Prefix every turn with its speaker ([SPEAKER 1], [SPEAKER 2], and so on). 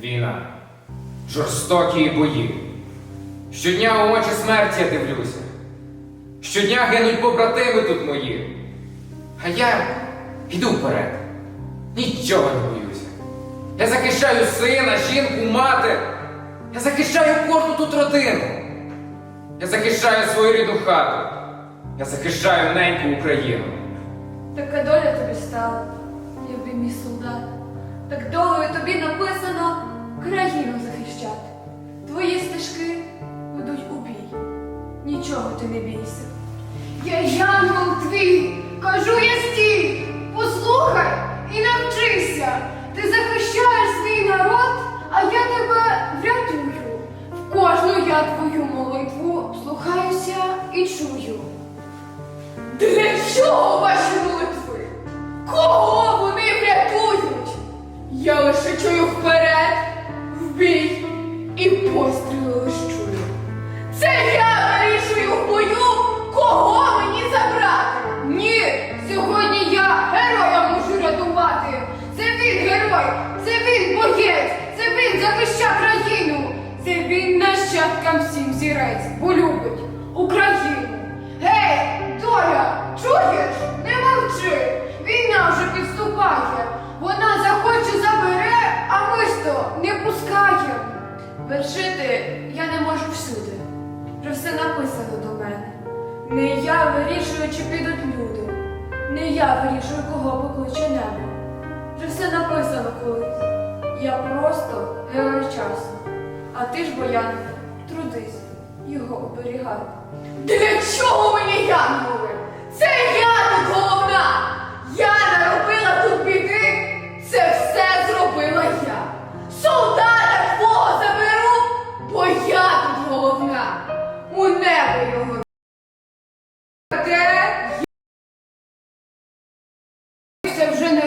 [SPEAKER 1] Війна. Жорстокі бої. Щодня у очі смерті я дивлюся. Щодня гинуть побратими тут мої. А я йду вперед. Нічого не боюся. Я захищаю сина, жінку, матір. Я захищаю кожну тут родину. Я захищаю свою рідну хату. Я захищаю неньку Україну.
[SPEAKER 2] Така доля тобі стала, любий мій солдат. Так долею тобі написано країну захищати. Твої стежки ведуть у бій. Нічого ти не бійся.
[SPEAKER 3] Я янгол твій, кажу я стій, послухай і навчися. Ти захищаєш свій народ, а я тебе врятую. В кожну я твою молитву слухаюся і чую. Для чого Лише чую вперед, в бій і постріли лиш чую. Це я вирішую в бою, кого мені забрати. Ні, сьогодні я героя можу рятувати. Це він герой, це він боєць, це він захища країну. Це він нащадкам всім зірець, бо
[SPEAKER 2] Вершити я не можу всюди. Вже все написано до мене. Не я вирішую, чи підуть люди. Не я вирішую, кого покличе небо. Вже все написано колись. Я просто герой часу. А ти ж, боян, трудись його оберігай.
[SPEAKER 3] Для чого